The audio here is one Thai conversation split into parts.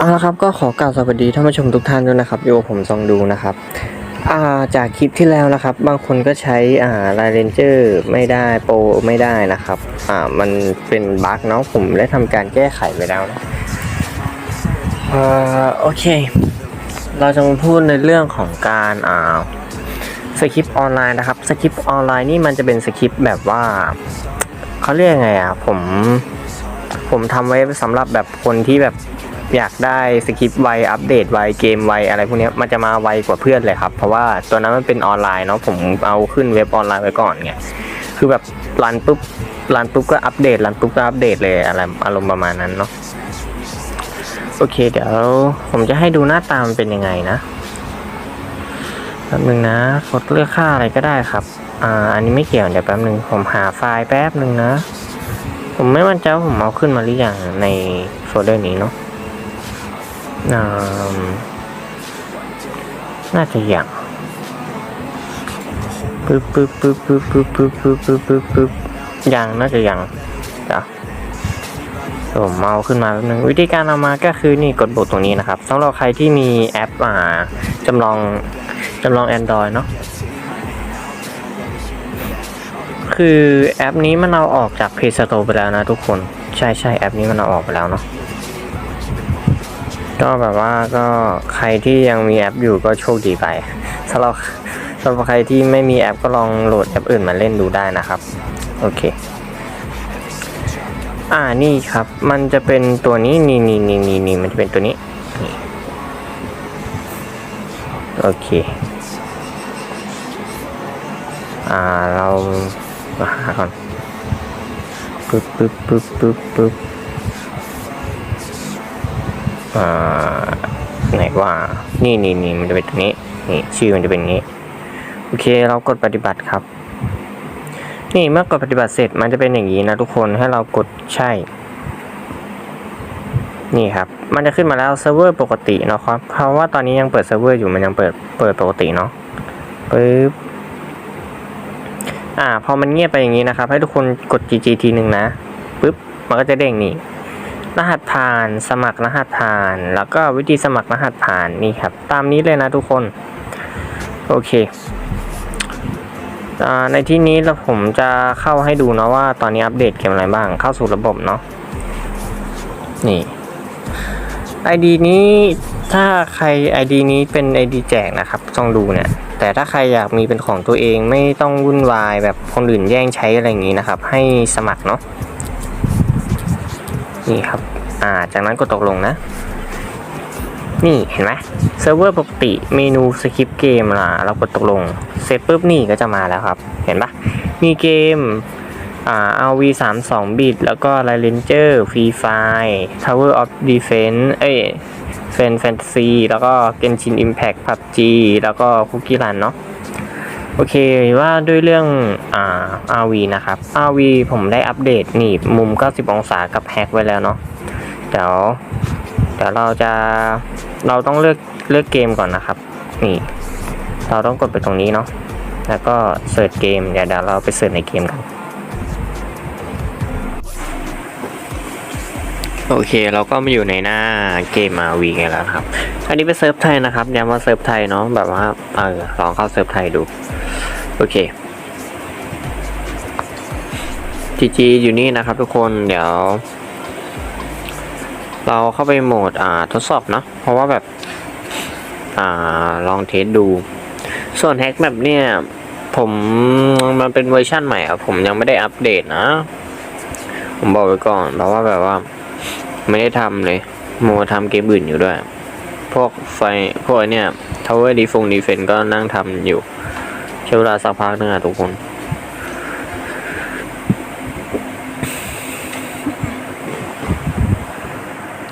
เอาละครับก็ขอกล่าวสวัสดีท่านผู้ชมทุกท่านด้วยนะครับอยู่กับผมซองดูนะครับาจากคลิปที่แล้วนะครับ บางคนก็ใช้อ่าลเรนเจอร์ไม่ได้โปรไม่ได้นะครับอ่ามันเป็นบั๊กเนาะผมได้ทำการแก้ไขไปแล้วนะอ่าโอเค เราจะมาพูดในเรื่องของการอ่าสคริปต์ออนไลน์นะครับสคริปต์ออนไลน์นี่มันจะเป็นสคริปต์แบบว่าเขาเรียกไงอะผมผมทำไว้สำหรับแบบคนที่แบบ อยากได้สคริปต์ไวอัปเดตไวเกมไวอะไรพวกนี้มันจะมาไวกว่าเพื่อนเลยครับ เพราะว่าตัวนั้นมันเป็นออนไลน์เนาะผมเอาขึ้นเว็บออนไลน์ไว้ก่อนไงคือแบบรันปุ๊บรันปุ๊บก็อัปเดตรันปุ๊บก็อัปเดตเลยอะไรอารมณ์ประมาณนั้นเนาะโอเค เดี๋ยวผมจะให้ดูหน้าตามันเป็นยังไงนะแป๊บนึงนะกดเลือกค่าอะไรก็ได้ครับอ่าอันนี้ไม่เกี่ยวเดี๋ยวแป๊บนึงผมหาไฟล์แป๊บนึงนะ ผมไม่มั่นใจว่าผมเอาขึ้นมาหรือยังในโฟลเดอร์นี้เนาะ น่าจะอยังปึ๊บปึ๊บปึ๊บปึ๊บปึ๊บปึ๊บปึ๊บปึ๊บปึ๊บปึ๊บยังน่าจะอยังเดี๋ยวผมเอาขึ้นมาแป๊บนึงวิธีการเอามาก็คือนี่กดปุ่มตรงนี้นะครับสำหรับใครที่มีแอปอ่าจำลองจำลอง Android เนาะคือแอปนี้มันเอาออกจาก Play Store ไปแล้วนะทุกคน ใช่ใช่แอปนี้มันเอาออกไปแล้วเนาะ ก็แบบว่าก็ใครที่ยังมีแอปอยู่ก็โชคดีไปสำหรับสำหรับใครที่ไม่มีแอปก็ลองโหลดแอปอื่นมาเล่นดูได้นะครับ โอเค อ่านี่ครับ มันจะเป็นตัวนี้นี่นี่นี่นี่นี่มันจะเป็นตัวนี้นโอเค อ่าเรามาหาก่อนปึ๊บปึ๊บปึ๊บปึ๊บปึ๊บ อ่าไหนว่านี่นี่นี่มันจะเป็นตัวนี้นี่ชื่อมันจะเป็นงนี้ โอเคเรากดปฏิบัติครับ นี่เมื่อกดปฏิบัติเสร็จมันจะเป็นอย่างนี้นะทุกคนให้เรากดใช่ นี่ครับ มันจะขึ้นมาแล้วเซิร์ฟเวอร์ปกติเนาะครับ เพราะว่าตอนนี้ยังเปิดเซิร์ฟเวอร์อยู่มันยังเปิดเปิดปกติเนาะปึ๊บอ่าพอมันเงียบไปอย่างนี้นะครับ ให้ทุกคนกด GG ทีหนึ่งนะปุ๊บมันก็จะเด้งนี่ รหัสผ่าน สมัครรหัสผ่าน แล้วก็วิธีสมัครรหัสผ่านนี่ครับ ตามนี้เลยนะทุกคน โอเคอในที่นี้เราผมจะเข้าให้ดูเนาะว่าตอนนี้อัปเดตเกมอะไรบ้าง เข้าสู่ระบบเนาะนี่ ID นี้ถ้าใคร ID นี้เป็น ID แจกนะครับต้องดูเนี่ย แต่ถ้าใครอยากมีเป็นของตัวเองไม่ต้องวุ่นวายแบบคนอื่นแย่งใช้อะไรอย่างนี้นะครับ ให้สมัครเนาะ นี่ครับ อ่า จากนั้นกดตกลงนะ นี่เห็นไหมเซิร์ฟเวอร์ปกติเมนูสคริปเกมล่ะ เรากดตกลง เสร็จปุ๊บนี่ก็จะมาแล้วครับ เห็นปะมีเกมอ่า RV 3 2 bit แล้วก็ l i g Ranger Free Fire Tower of Defense เอ้ยเฟนแฟนซีแล้วก็ Genshin Impact PUBG แล้วก็ Cookie Run เนาะโอเคว่าด้วยเรื่องอ่า RV นะครับ RV ผมได้อัปเดตหนี่มุม 90 องศากับแฮกไว้แล้วเนาะเดี๋ยวเดี๋ยวเราจะเราต้องเลือกเลือกเกมก่อนนะครับ นี่ เราต้องกดไปตรงนี้เนาะแล้วก็เสิร์ชเกมเดี๋ยวเดี๋ยวเราไปเสิร์ชในเกมกันโอเคเราก็มาอยู่ในหน้าเกมมาวีกันแล้วครับ อันนี้เป็นเซิร์ฟไทยนะครับย้ำว่าเซิร์ฟไทยเนาะแบบว่าเออลองเข้าเซิร์ฟไทยดู โอเค จีจีอยู่นี่นะครับทุกคนเดี๋ยว เราเข้าไปโหมดอ่าทดสอบเนาะเพราะว่าแบบ อ่าลองเทสดู ส่วนแฮกแบบเนี่ย ผมมันเป็นเวอร์ชั่นใหม่อะผมยังไม่ได้อัปเดตนะ ผมบอกไว้ก่อน เพราะว่าแบบว่า ไม่ได้ทำเลยโมวทำเกมอื่นอยู่ด้วย พวกไฟพวกไอเนี่ย Tower d e f e n s Defense ก็นั่งทำอยู่ใช้เวลาสักพักนึงอะทุกคน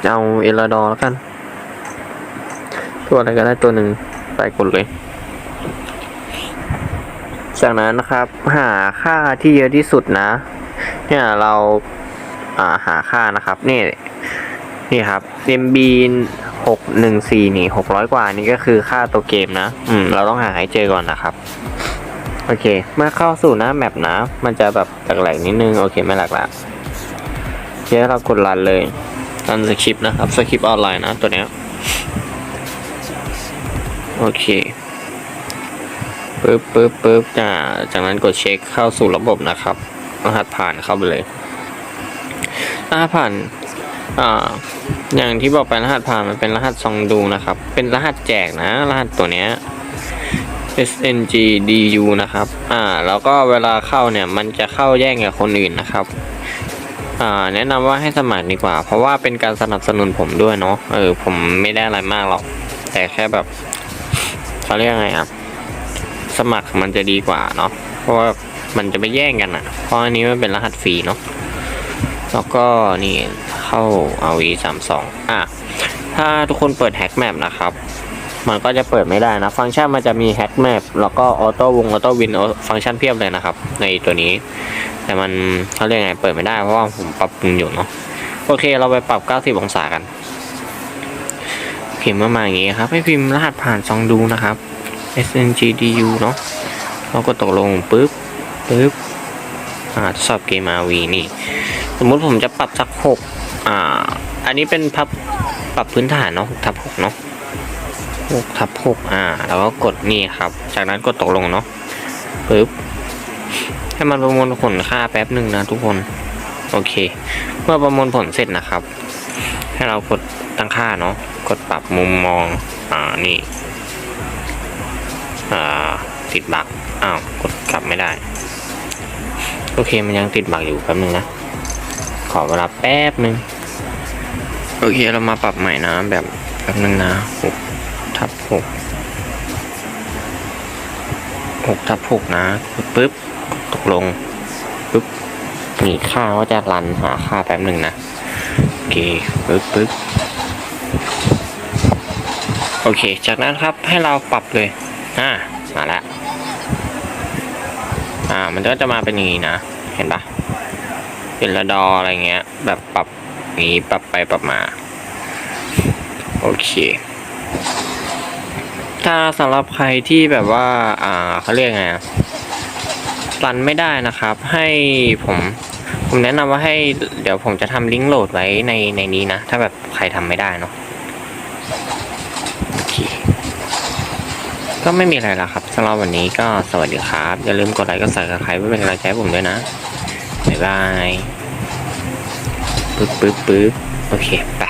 เอาเอลดอแล้วกัน ตัวอะไรก็ได้ตัวหนึ่งไปกดเลย จากนั้นนะครับ หาค่าที่เยอะที่สุดนะ เนี่ยเราาหาค่านะครับ นี่นี่ครับ MB หกหนึ่งสี่นี่หกร้อยกว่านี่ก็คือค่าตัวเกมนะ อืม เราต้องหาให้เจอก่อนนะครับ โอเค เมื่อเข้าสู่หน้าแมปนะ มันจะแบบแหลกๆนิดนึง โอเค ไม่หลักละเดี๋ยวเรากดรันเลย รันสคริปต์นะครับสคริปต์ออนไลน์นะตัวเนี้ยโอเคปึ๊บปึ๊บปึ๊บอ่าจากนั้นกดเช็คเข้าสู่ระบบนะครับรหัสผ่านเข้าไปเลยรหัสผ่านอ่าอย่างที่บอกไปรหัสผ่านมันเป็นรหัสซองดูนะครับ เป็นรหัสแจกนะ รหัสตัวเนี้ย SNGDU นะครับ อ่า แล้วก็เวลาเข้าเนี่ย มันจะเข้าแย่งกับคนอื่นนะครับ แนะนำว่าให้สมัครดีกว่า เพราะว่าเป็นการสนับสนุนผมด้วยเนาะเออผมไม่ได้อะไรมากหรอก แต่แค่แบบเขาเรียกไงอะสมัครมันจะดีกว่าเนาะเพราะว่ามันจะไปแย่งกันอะ เพราะอันนี้มันเป็นรหัสฟรีเนาะแล้วก็นี่เข้า RV 3 2อะถ้าทุกคนเปิดแฮกแมปนะครับ มันก็จะเปิดไม่ได้นะ ฟังก์ชันมันจะมีแฮกแมปแล้วก็ออโต้วงออโต้วินฟังก์ชันเพียบเลยนะครับ ในตัวนี้ แต่มันเขาเรียกไงเปิดไม่ได้เพราะว่าผมปรับปรุงอยู่เนาะโอเค เราไปปรับ 90 องศากัน พิมพ์มามาอย่างงี้ครับ ให้พิมพ์รหัสผ่านซองดูนะครับ SNGDU เนาะเราก็ตกลงปุ๊บปุ๊บอ่าทดสอบเกม RV นี่ สมมุติผมจะปรับสักหกอ่า อันนี้เป็นพับปรับพื้นฐานเนาะหกทับหกเนาะ หกทับหกอ่า แล้วก็กดนี่ครับ จากนั้นกดตกลงเนาะปึ๊บให้มันประมวลผลค่าแป๊บหนึ่งนะทุกคน โอเค เมื่อประมวลผลเสร็จนะครับ ให้เรากดตั้งค่าเนาะกดปรับมุมมอง อ่านี่อ่าติดบักอ้าวกดกลับไม่ได้ โอเคมันยังติดบักอยู่แป๊บหนึงนะ ขอเวลาแป๊บหนึ่งโอเคเรามาปรับใหม่นะแบบแป๊บหนึงนะ หกหกทับหกนะปึ๊บตกลงปึ๊บนี่ค่าว่าจะรันหาค่าแป๊บหนึ่งนะโอเคปึ๊บปึ๊บโอเค จากนั้นครับให้เราปรับเลยอ่ามาแล้วอ่า มันก็จะมาเป็นอย่างนี้นะ เห็นปะเป็นระดออะไรเงี้ย แบบปรับนี้ปรับไปปรับมา โอเคาสำหรับใครที่แบบว่า อ่าเขาเรียกไงรันไม่ได้นะครับ ให้ผมผมแนะนำว่าให้เดี๋ยวผมจะทำลิงก์โหลดไว้ในในนี้นะ ถ้าแบบใครทำไม่ได้เนาะโอเคก็ไม่มีอะไรแล้วครับสำหรับวันนี้ก็สวัสดีครับ อย่าลืมกดไลค์กดซับสไครป์เพื่อเป็นกำลังใจผมด้วยนะ บ๊ายบาย ปึ๊บปึ๊บปึ๊บโอเค ไป